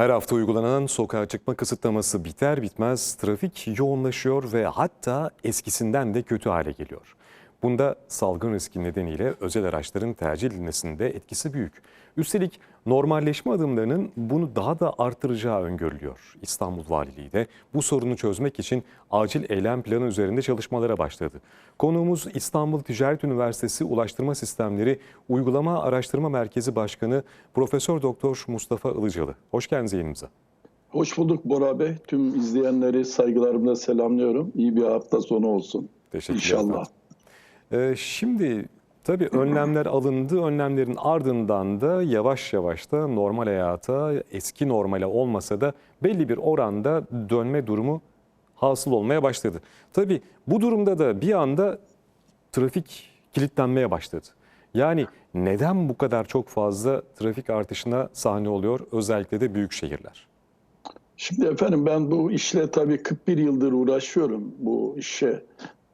Her hafta uygulanan sokağa çıkma kısıtlaması biter bitmez trafik yoğunlaşıyor ve hatta eskisinden de kötü hale geliyor. Bunda salgın riski nedeniyle özel araçların tercih edilmesinde etkisi büyük. Üstelik normalleşme adımlarının bunu daha da artıracağı öngörülüyor. İstanbul Valiliği de bu sorunu çözmek için acil eylem planı üzerinde çalışmalara başladı. Konuğumuz İstanbul Ticaret Üniversitesi Ulaştırma Sistemleri Uygulama Araştırma Merkezi Başkanı Profesör Doktor Mustafa Ilıcalı. Hoş geldiniz yayınımıza. Hoş bulduk Bora Bey. Tüm izleyenleri saygılarımla selamlıyorum. İyi bir hafta sonu olsun. Teşekkürler. İnşallah. Ee, şimdi tabii önlemler alındı. Önlemlerin ardından da yavaş yavaş da normal hayata, eski normale olmasa da belli bir oranda dönme durumu hasıl olmaya başladı. Tabii bu durumda da bir anda trafik kilitlenmeye başladı. Yani neden bu kadar çok fazla trafik artışına sahne oluyor özellikle de büyük şehirler? Şimdi efendim ben bu işle tabii 41 yıldır uğraşıyorum bu işe.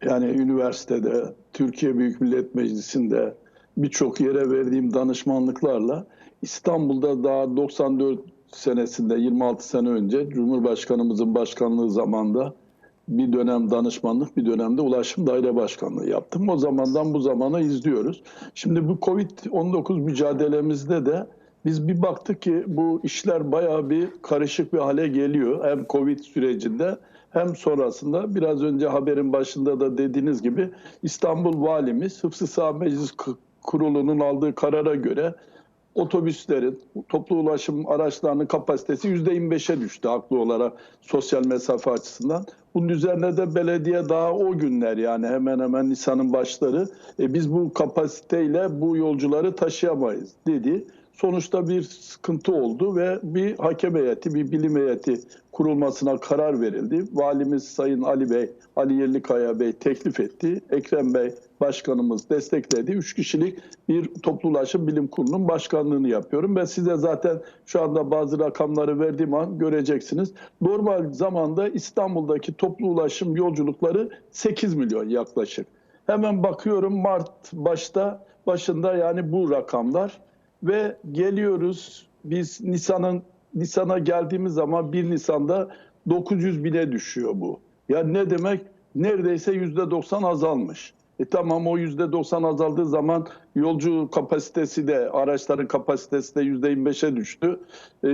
Yani üniversitede, Türkiye Büyük Millet Meclisi'nde birçok yere verdiğim danışmanlıklarla İstanbul'da daha 94 senesinde 26 sene önce Cumhurbaşkanımızın başkanlığı zamanında bir dönem danışmanlık, bir dönemde ulaşım daire başkanlığı yaptım. O zamandan bu zamana izliyoruz. Şimdi bu Covid-19 mücadelemizde de biz bir baktık ki bu işler bayağı bir karışık bir hale geliyor. Hem Covid sürecinde hem sonrasında biraz önce haberin başında da dediğiniz gibi İstanbul Valimiz Hıfzı Sağ Meclis Kurulu'nun aldığı karara göre otobüslerin, toplu ulaşım araçlarının kapasitesi %25'e düştü haklı olarak sosyal mesafe açısından. Bunun üzerine de belediye daha o günler yani hemen hemen Nisan'ın başları e, biz bu kapasiteyle bu yolcuları taşıyamayız dedi. Sonuçta bir sıkıntı oldu ve bir hakem heyeti, bir bilim heyeti kurulmasına karar verildi. Valimiz Sayın Ali Bey, Ali Yerlikaya Bey teklif etti. Ekrem Bey başkanımız destekledi. Üç kişilik bir toplu ulaşım bilim kurulunun başkanlığını yapıyorum. Ben size zaten şu anda bazı rakamları verdiğim an göreceksiniz. Normal zamanda İstanbul'daki toplu ulaşım yolculukları 8 milyon yaklaşık. Hemen bakıyorum Mart başta başında yani bu rakamlar ve geliyoruz biz Nisan'ın Nisan'a geldiğimiz zaman 1 Nisan'da 900 bine düşüyor bu. Yani ne demek? Neredeyse %90 azalmış. E tamam o %90 azaldığı zaman yolcu kapasitesi de araçların kapasitesi de %25'e düştü. E,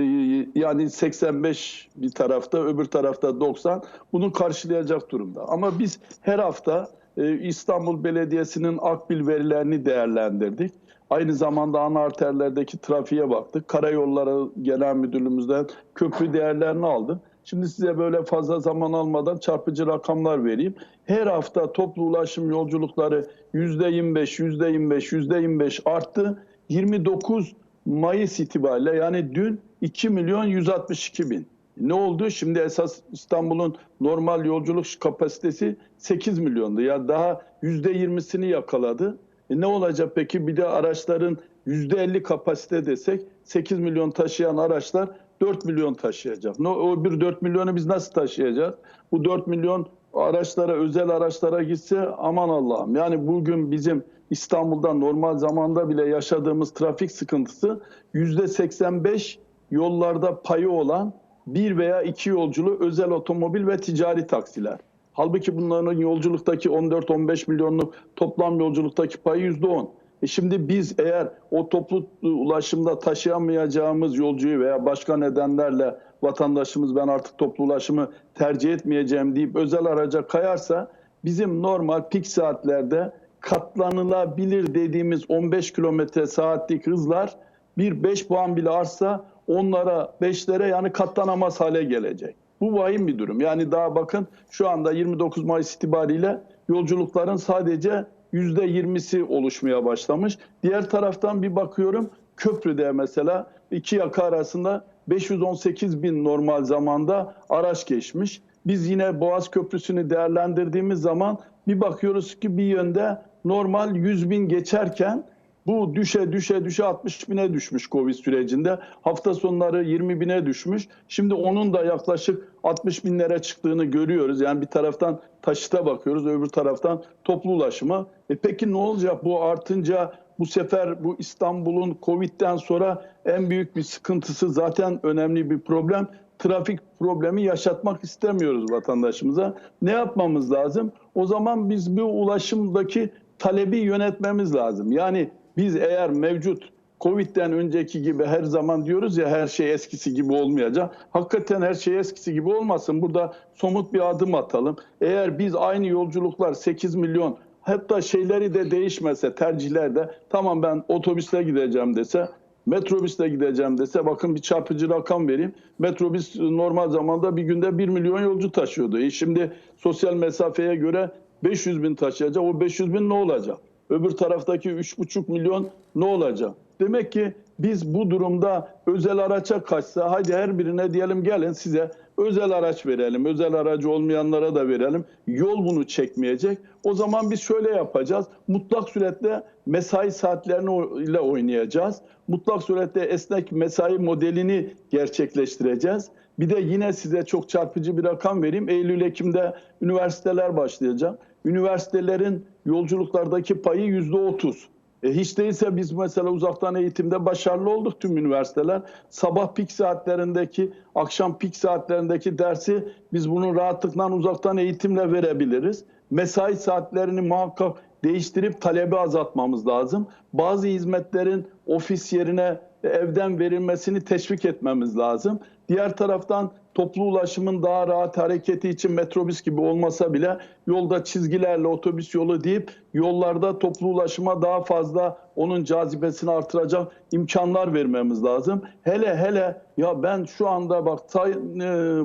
yani 85 bir tarafta öbür tarafta 90 bunu karşılayacak durumda. Ama biz her hafta e, İstanbul Belediyesi'nin akbil verilerini değerlendirdik. Aynı zamanda ana arterlerdeki trafiğe baktık. Karayolları Genel Müdürlüğümüzden köprü değerlerini aldım. Şimdi size böyle fazla zaman almadan çarpıcı rakamlar vereyim. Her hafta toplu ulaşım yolculukları %25, %25, %25 arttı. 29 Mayıs itibariyle yani dün 2 milyon 162 bin. Ne oldu? Şimdi esas İstanbul'un normal yolculuk kapasitesi 8 milyondu. Yani daha %20'sini yakaladı. E ne olacak peki? Bir de araçların %50 kapasite desek 8 milyon taşıyan araçlar 4 milyon taşıyacak. No, o bir 4 milyonu biz nasıl taşıyacağız? Bu 4 milyon araçlara, özel araçlara gitse aman Allah'ım. Yani bugün bizim İstanbul'da normal zamanda bile yaşadığımız trafik sıkıntısı %85 yollarda payı olan bir veya iki yolculu özel otomobil ve ticari taksiler. Halbuki bunların yolculuktaki 14-15 milyonluk toplam yolculuktaki payı %10. E şimdi biz eğer o toplu ulaşımda taşıyamayacağımız yolcuyu veya başka nedenlerle vatandaşımız ben artık toplu ulaşımı tercih etmeyeceğim deyip özel araca kayarsa bizim normal pik saatlerde katlanılabilir dediğimiz 15 kilometre saatlik hızlar bir 5 puan bile artsa onlara 5'lere yani katlanamaz hale gelecek. Bu vahim bir durum. Yani daha bakın şu anda 29 Mayıs itibariyle yolculukların sadece %20'si oluşmaya başlamış. Diğer taraftan bir bakıyorum köprüde mesela iki yaka arasında 518 bin normal zamanda araç geçmiş. Biz yine Boğaz Köprüsü'nü değerlendirdiğimiz zaman bir bakıyoruz ki bir yönde normal 100 bin geçerken bu düşe düşe düşe 60 bine düşmüş Covid sürecinde. Hafta sonları 20 bine düşmüş. Şimdi onun da yaklaşık 60 binlere çıktığını görüyoruz. Yani bir taraftan taşıta bakıyoruz, öbür taraftan toplu ulaşıma. E peki ne olacak bu artınca bu sefer bu İstanbul'un Covid'den sonra en büyük bir sıkıntısı zaten önemli bir problem. Trafik problemi yaşatmak istemiyoruz vatandaşımıza. Ne yapmamız lazım? O zaman biz bu ulaşımdaki talebi yönetmemiz lazım. Yani biz eğer mevcut Covid'den önceki gibi her zaman diyoruz ya her şey eskisi gibi olmayacak. Hakikaten her şey eskisi gibi olmasın. Burada somut bir adım atalım. Eğer biz aynı yolculuklar 8 milyon hatta şeyleri de değişmese tercihler de tamam ben otobüsle gideceğim dese metrobüsle gideceğim dese bakın bir çarpıcı rakam vereyim. Metrobüs normal zamanda bir günde 1 milyon yolcu taşıyordu. E şimdi sosyal mesafeye göre 500 bin taşıyacak. O 500 bin ne olacak? Öbür taraftaki 3,5 milyon ne olacak? Demek ki biz bu durumda özel araça kaçsa hadi her birine diyelim gelin size özel araç verelim. Özel aracı olmayanlara da verelim. Yol bunu çekmeyecek. O zaman biz şöyle yapacağız. Mutlak suretle mesai saatlerini ile oynayacağız. Mutlak suretle esnek mesai modelini gerçekleştireceğiz. Bir de yine size çok çarpıcı bir rakam vereyim. Eylül-Ekim'de üniversiteler başlayacak. Üniversitelerin yolculuklardaki payı yüzde otuz. E hiç değilse biz mesela uzaktan eğitimde başarılı olduk tüm üniversiteler. Sabah pik saatlerindeki, akşam pik saatlerindeki dersi biz bunu rahatlıkla uzaktan eğitimle verebiliriz. Mesai saatlerini muhakkak değiştirip talebi azaltmamız lazım. Bazı hizmetlerin ofis yerine evden verilmesini teşvik etmemiz lazım. Diğer taraftan toplu ulaşımın daha rahat hareketi için metrobüs gibi olmasa bile yolda çizgilerle otobüs yolu deyip yollarda toplu ulaşıma daha fazla onun cazibesini artıracak imkanlar vermemiz lazım. Hele hele ya ben şu anda bak Tay, e,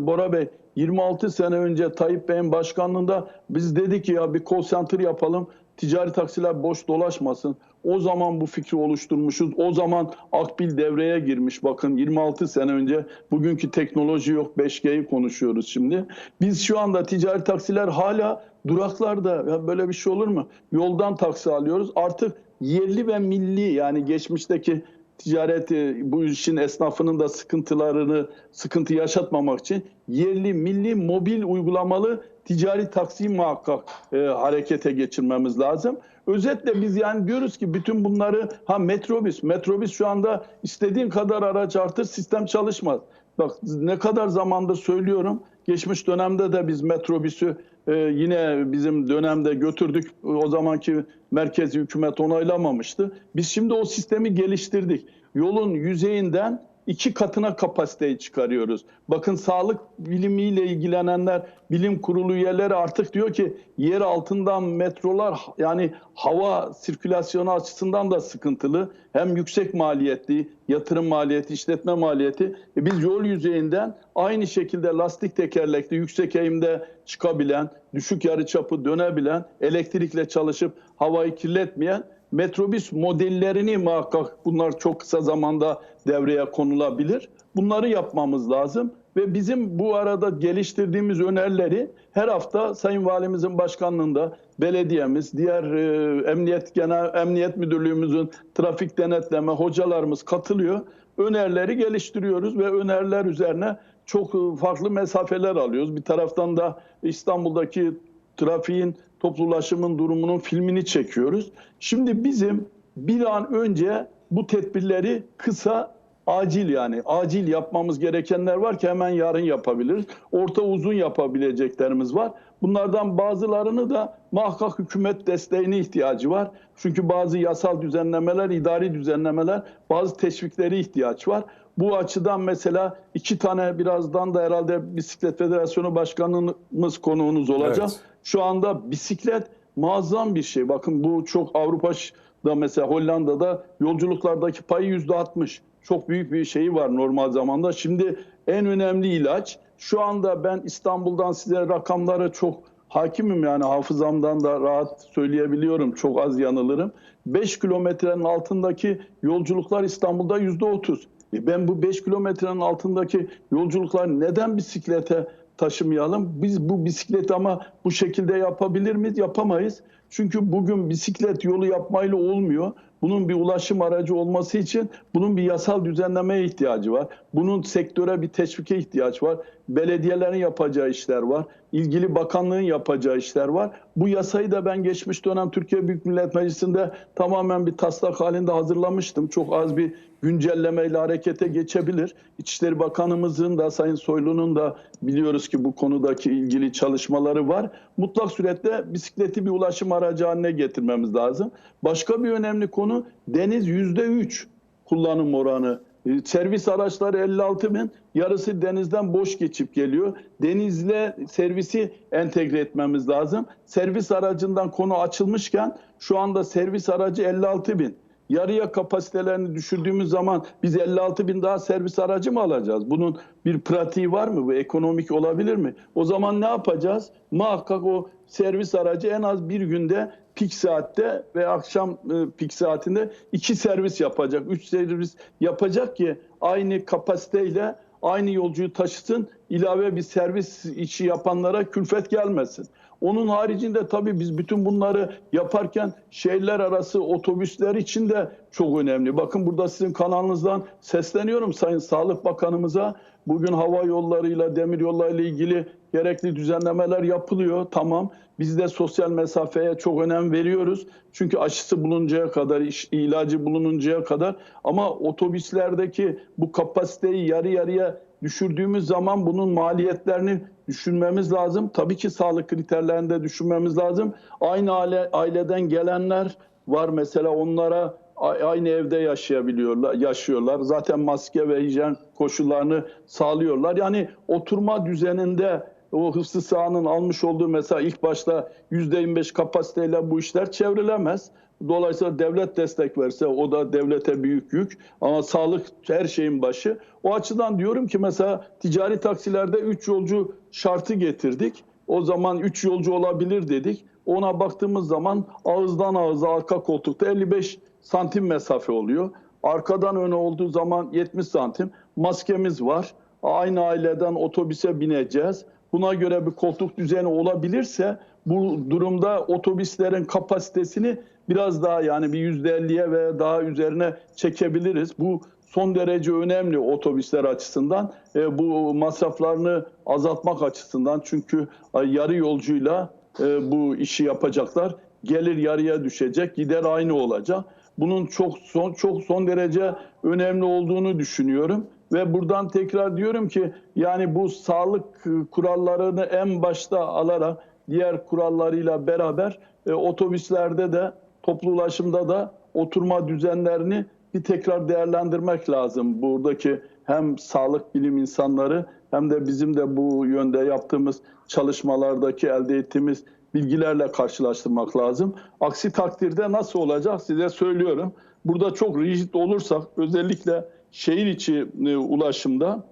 Bora Bey 26 sene önce Tayyip Bey'in başkanlığında biz dedik ki ya bir call center yapalım. Ticari taksiler boş dolaşmasın. O zaman bu fikri oluşturmuşuz. O zaman Akbil devreye girmiş. Bakın 26 sene önce bugünkü teknoloji yok. 5G'yi konuşuyoruz şimdi. Biz şu anda ticari taksiler hala duraklarda. Ya böyle bir şey olur mu? Yoldan taksi alıyoruz. Artık yerli ve milli yani geçmişteki ticaret bu işin esnafının da sıkıntılarını sıkıntı yaşatmamak için yerli milli mobil uygulamalı ticari taksiyi muhakkak e, harekete geçirmemiz lazım. Özetle biz yani diyoruz ki bütün bunları ha metrobüs metrobüs şu anda istediğin kadar araç artır sistem çalışmaz. Bak ne kadar zamandır söylüyorum. Geçmiş dönemde de biz metrobüsü e, yine bizim dönemde götürdük. O zamanki merkezi hükümet onaylamamıştı. Biz şimdi o sistemi geliştirdik. Yolun yüzeyinden iki katına kapasiteyi çıkarıyoruz. Bakın sağlık bilimiyle ilgilenenler, bilim kurulu üyeleri artık diyor ki yer altından metrolar yani hava sirkülasyonu açısından da sıkıntılı. Hem yüksek maliyetli, yatırım maliyeti, işletme maliyeti. E biz yol yüzeyinden aynı şekilde lastik tekerlekli, yüksek eğimde çıkabilen, düşük yarıçapı dönebilen, elektrikle çalışıp havayı kirletmeyen metrobüs modellerini muhakkak bunlar çok kısa zamanda devreye konulabilir. Bunları yapmamız lazım ve bizim bu arada geliştirdiğimiz önerileri her hafta Sayın Valimizin başkanlığında belediyemiz, diğer e, emniyet genel emniyet müdürlüğümüzün trafik denetleme hocalarımız katılıyor. Önerileri geliştiriyoruz ve öneriler üzerine çok farklı mesafeler alıyoruz. Bir taraftan da İstanbul'daki trafiğin, toplu ulaşımın durumunun filmini çekiyoruz. Şimdi bizim bir an önce bu tedbirleri kısa, acil yani acil yapmamız gerekenler var ki hemen yarın yapabiliriz. Orta uzun yapabileceklerimiz var. Bunlardan bazılarını da muhakkak hükümet desteğine ihtiyacı var. Çünkü bazı yasal düzenlemeler, idari düzenlemeler, bazı teşvikleri ihtiyaç var. Bu açıdan mesela iki tane birazdan da herhalde Bisiklet Federasyonu Başkanımız konuğunuz olacak. Evet. Şu anda bisiklet muazzam bir şey. Bakın bu çok Avrupa'da mesela Hollanda'da yolculuklardaki payı yüzde 60. Çok büyük bir şeyi var normal zamanda. Şimdi en önemli ilaç şu anda ben İstanbul'dan size rakamları çok hakimim yani hafızamdan da rahat söyleyebiliyorum. Çok az yanılırım. 5 kilometrenin altındaki yolculuklar İstanbul'da yüzde 30. E Ben bu 5 kilometrenin altındaki yolculuklar neden bisiklete taşımayalım? Biz bu bisikleti ama bu şekilde yapabilir miyiz? Yapamayız. Çünkü bugün bisiklet yolu yapmayla olmuyor. Bunun bir ulaşım aracı olması için bunun bir yasal düzenlemeye ihtiyacı var. Bunun sektöre bir teşvike ihtiyaç var. Belediyelerin yapacağı işler var. ilgili bakanlığın yapacağı işler var. Bu yasayı da ben geçmiş dönem Türkiye Büyük Millet Meclisi'nde tamamen bir taslak halinde hazırlamıştım. Çok az bir güncellemeyle harekete geçebilir. İçişleri Bakanımızın da Sayın Soylu'nun da biliyoruz ki bu konudaki ilgili çalışmaları var. Mutlak surette bisikleti bir ulaşım aracı haline getirmemiz lazım. Başka bir önemli konu deniz yüzde üç kullanım oranı. E, Servis araçları 56 bin, yarısı denizden boş geçip geliyor. Denizle servisi entegre etmemiz lazım. Servis aracından konu açılmışken şu anda servis aracı 56 bin. Yarıya kapasitelerini düşürdüğümüz zaman biz 56 bin daha servis aracı mı alacağız? Bunun bir pratiği var mı? Bu ekonomik olabilir mi? O zaman ne yapacağız? Muhakkak o servis aracı en az bir günde pik saatte ve akşam e, pik saatinde iki servis yapacak, üç servis yapacak ki aynı kapasiteyle aynı yolcuyu taşısın, ilave bir servis işi yapanlara külfet gelmesin. Onun haricinde tabii biz bütün bunları yaparken şehirler arası otobüsler için de çok önemli. Bakın burada sizin kanalınızdan sesleniyorum Sayın Sağlık Bakanımıza. Bugün hava yollarıyla, demir yollarıyla ilgili gerekli düzenlemeler yapılıyor. Tamam. Biz de sosyal mesafeye çok önem veriyoruz. Çünkü aşısı bulununcaya kadar, ilacı bulununcaya kadar ama otobüslerdeki bu kapasiteyi yarı yarıya düşürdüğümüz zaman bunun maliyetlerini düşünmemiz lazım. Tabii ki sağlık kriterlerini de düşünmemiz lazım. Aynı aile, aileden gelenler var mesela onlara aynı evde yaşayabiliyorlar, yaşıyorlar. Zaten maske ve hijyen koşullarını sağlıyorlar. Yani oturma düzeninde o hıfzı sahanın almış olduğu mesela ilk başta %25 kapasiteyle bu işler çevrilemez. Dolayısıyla devlet destek verse o da devlete büyük yük ama sağlık her şeyin başı. O açıdan diyorum ki mesela ticari taksilerde 3 yolcu şartı getirdik. O zaman 3 yolcu olabilir dedik. Ona baktığımız zaman ağızdan ağıza arka koltukta 55 santim mesafe oluyor. Arkadan öne olduğu zaman 70 santim. Maskemiz var. Aynı aileden otobüse bineceğiz. Buna göre bir koltuk düzeni olabilirse bu durumda otobüslerin kapasitesini biraz daha yani bir %50'ye ve daha üzerine çekebiliriz. Bu son derece önemli otobüsler açısından. E, bu masraflarını azaltmak açısından çünkü yarı yolcuyla e, bu işi yapacaklar. Gelir yarıya düşecek, gider aynı olacak. Bunun çok son çok son derece önemli olduğunu düşünüyorum ve buradan tekrar diyorum ki yani bu sağlık kurallarını en başta alarak diğer kurallarıyla beraber e, otobüslerde de toplu ulaşımda da oturma düzenlerini bir tekrar değerlendirmek lazım. Buradaki hem sağlık bilim insanları hem de bizim de bu yönde yaptığımız çalışmalardaki elde ettiğimiz bilgilerle karşılaştırmak lazım. Aksi takdirde nasıl olacak size söylüyorum. Burada çok rigid olursak özellikle şehir içi e, ulaşımda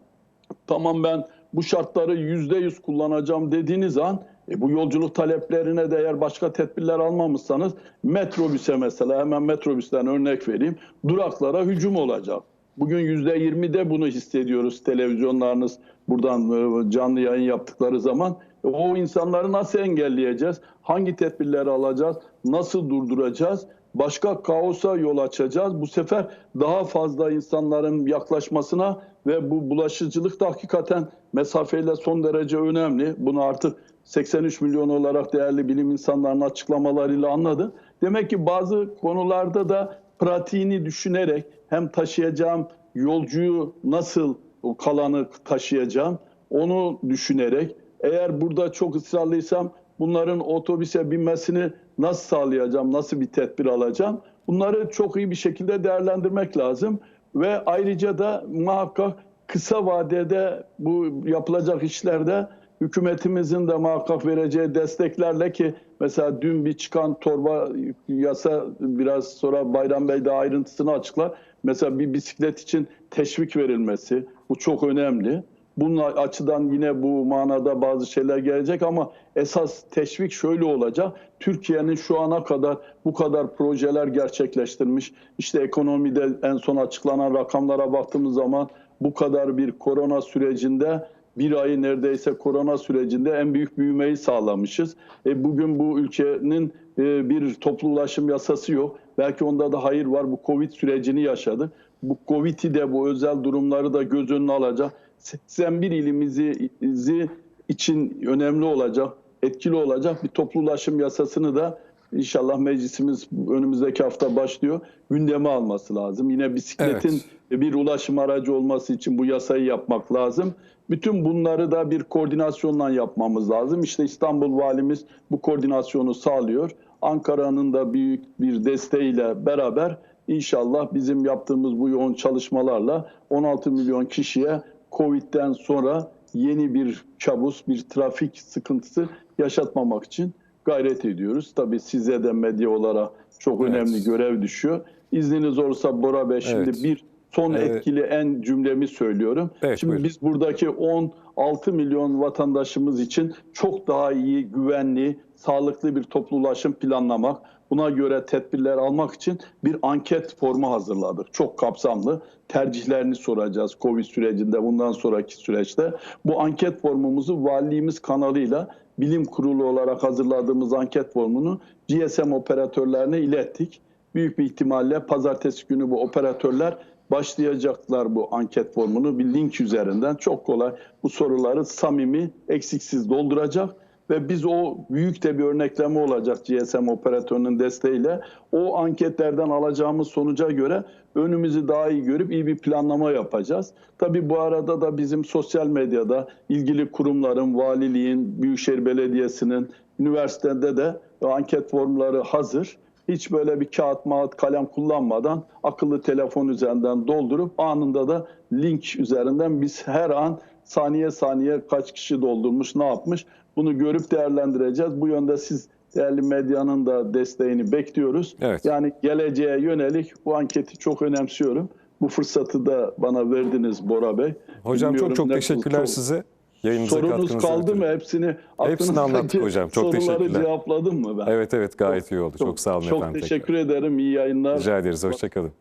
tamam ben bu şartları yüzde yüz kullanacağım dediğiniz an e, bu yolculuk taleplerine de eğer başka tedbirler almamışsanız metrobüse mesela hemen metrobüsten örnek vereyim duraklara hücum olacak. Bugün yüzde yirmide bunu hissediyoruz televizyonlarınız buradan e, canlı yayın yaptıkları zaman. E, O insanları nasıl engelleyeceğiz? Hangi tedbirleri alacağız? Nasıl durduracağız? Başka kaosa yol açacağız. Bu sefer daha fazla insanların yaklaşmasına ve bu bulaşıcılık da hakikaten mesafeyle son derece önemli. Bunu artık 83 milyon olarak değerli bilim insanlarının açıklamalarıyla anladı. Demek ki bazı konularda da pratiğini düşünerek hem taşıyacağım yolcuyu nasıl o kalanı taşıyacağım onu düşünerek eğer burada çok ısrarlıysam bunların otobüse binmesini nasıl sağlayacağım, nasıl bir tedbir alacağım? Bunları çok iyi bir şekilde değerlendirmek lazım ve ayrıca da muhakkak kısa vadede bu yapılacak işlerde hükümetimizin de muhakkak vereceği desteklerle ki mesela dün bir çıkan torba yasa biraz sonra Bayram Bey de ayrıntısını açıklar. Mesela bir bisiklet için teşvik verilmesi bu çok önemli. Bunun açıdan yine bu manada bazı şeyler gelecek ama esas teşvik şöyle olacak. Türkiye'nin şu ana kadar bu kadar projeler gerçekleştirmiş. İşte ekonomide en son açıklanan rakamlara baktığımız zaman bu kadar bir korona sürecinde bir ayı neredeyse korona sürecinde en büyük büyümeyi sağlamışız. E bugün bu ülkenin e, bir toplu ulaşım yasası yok. Belki onda da hayır var. Bu Covid sürecini yaşadı. Bu Covid'i de bu özel durumları da göz önüne alacak. 81 ilimizi için önemli olacak, etkili olacak bir toplu ulaşım yasasını da inşallah meclisimiz önümüzdeki hafta başlıyor. Gündeme alması lazım. Yine bisikletin bir ulaşım aracı olması için bu yasayı yapmak lazım. Bütün bunları da bir koordinasyonla yapmamız lazım. İşte İstanbul Valimiz bu koordinasyonu sağlıyor. Ankara'nın da büyük bir desteğiyle beraber inşallah bizim yaptığımız bu yoğun çalışmalarla 16 milyon kişiye Covid'den sonra yeni bir kabus, bir trafik sıkıntısı yaşatmamak için gayret ediyoruz. Tabii size de medya olarak çok Evet. önemli görev düşüyor. İzniniz olursa Bora Bey şimdi Evet. bir son Evet. etkili en cümlemi söylüyorum. Evet, şimdi buyurun. biz buradaki 16 milyon vatandaşımız için çok daha iyi, güvenli, sağlıklı bir toplu ulaşım planlamak, buna göre tedbirler almak için bir anket formu hazırladık. Çok kapsamlı. Tercihlerini soracağız Covid sürecinde, bundan sonraki süreçte. Bu anket formumuzu valiliğimiz kanalıyla bilim kurulu olarak hazırladığımız anket formunu GSM operatörlerine ilettik. Büyük bir ihtimalle pazartesi günü bu operatörler başlayacaklar bu anket formunu bir link üzerinden çok kolay bu soruları samimi, eksiksiz dolduracak ve biz o büyük de bir örnekleme olacak GSM operatörünün desteğiyle o anketlerden alacağımız sonuca göre önümüzü daha iyi görüp iyi bir planlama yapacağız. Tabii bu arada da bizim sosyal medyada ilgili kurumların, valiliğin, Büyükşehir Belediyesi'nin, üniversitede de anket formları hazır hiç böyle bir kağıt mağat kalem kullanmadan akıllı telefon üzerinden doldurup anında da link üzerinden biz her an saniye saniye kaç kişi doldurmuş ne yapmış bunu görüp değerlendireceğiz. Bu yönde siz değerli medyanın da desteğini bekliyoruz. Evet. Yani geleceğe yönelik bu anketi çok önemsiyorum. Bu fırsatı da bana verdiniz Bora Bey. Hocam Bilmiyorum çok çok teşekkürler çok- size. Yayınımıza Sorunuz kaldı mı? Hepsini Hepsini anlattık hocam. Çok soruları teşekkürler. cevapladım mı ben? Evet evet gayet iyi oldu. Çok, sağ olun Çok efendim. teşekkür ederim. İyi yayınlar. Rica ederiz. Hoşçakalın.